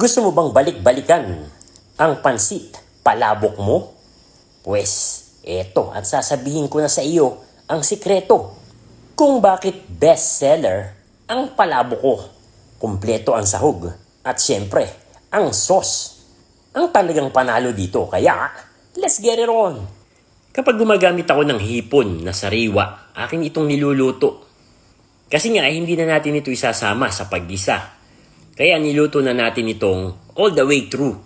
Gusto mo bang balik-balikan ang pansit palabok mo? Pwes, eto at sasabihin ko na sa iyo ang sikreto kung bakit bestseller ang palabok ko. Kumpleto ang sahog at syempre ang sauce. Ang talagang panalo dito kaya let's get it on. Kapag gumagamit ako ng hipon na sariwa, akin itong niluluto. Kasi nga, eh, hindi na natin ito isasama sa paggisa. Kaya niluto na natin itong all the way through.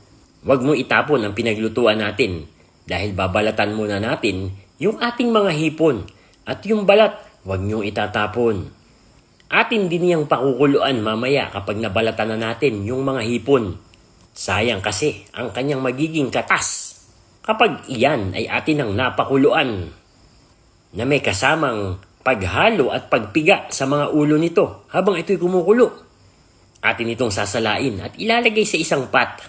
Huwag mo itapon ang pinaglutuan natin dahil babalatan muna natin yung ating mga hipon at yung balat, huwag niyong itatapon. Atin din niyang pakukuluan mamaya kapag nabalatan na natin yung mga hipon. Sayang kasi ang kanyang magiging katas kapag iyan ay atin ang napakuluan na may kasamang paghalo at pagpiga sa mga ulo nito habang ito'y kumukulo. Atin itong sasalain at ilalagay sa isang pat.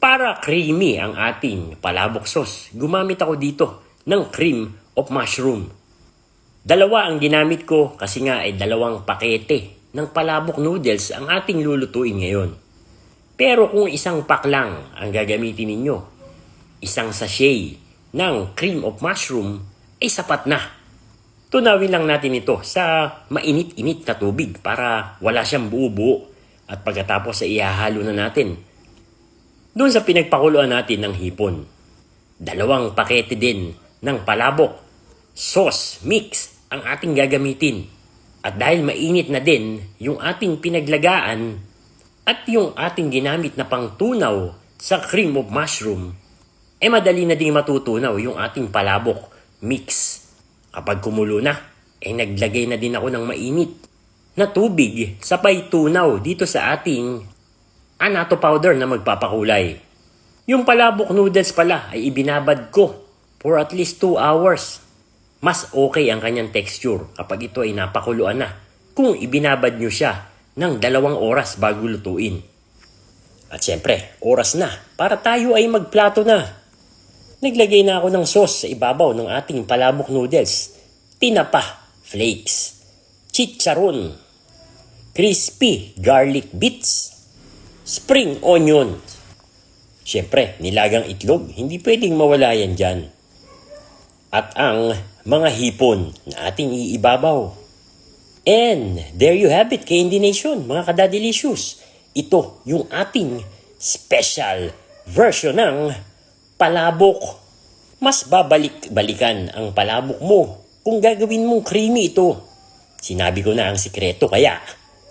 Para creamy ang ating palabok sauce, gumamit ako dito ng cream of mushroom. Dalawa ang ginamit ko kasi nga ay dalawang pakete ng palabok noodles ang ating lulutuin ngayon. Pero kung isang pack lang ang gagamitin ninyo, isang sachet ng cream of mushroom ay sapat na. Tunawin lang natin ito sa mainit-init na tubig para wala siyang buo-buo at pagkatapos ay ihahalo na natin. Doon sa pinagpakuluan natin ng hipon. Dalawang pakete din ng palabok, sauce, mix ang ating gagamitin. At dahil mainit na din yung ating pinaglagaan at yung ating ginamit na pangtunaw sa cream of mushroom, eh madali na ding matutunaw yung ating palabok mix. Kapag kumulo na, eh naglagay na din ako ng mainit na tubig sa tunaw dito sa ating anato powder na magpapakulay. Yung palabok noodles pala ay ibinabad ko for at least 2 hours. Mas okay ang kanyang texture kapag ito ay napakuluan na kung ibinabad nyo siya ng dalawang oras bago lutuin. At syempre, oras na para tayo ay magplato na. Naglagay na ako ng sauce sa ibabaw ng ating palabok noodles. Tinapa, flakes, chicharon, crispy garlic bits, spring onion. Siyempre, nilagang itlog, hindi pwedeng mawala yan dyan. At ang mga hipon na ating iibabaw. And there you have it, Candy Nation, mga kadadelicious. Ito yung ating special version ng palabok. Mas babalik-balikan ang palabok mo kung gagawin mong creamy ito. Sinabi ko na ang sikreto kaya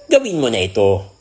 gawin mo na ito.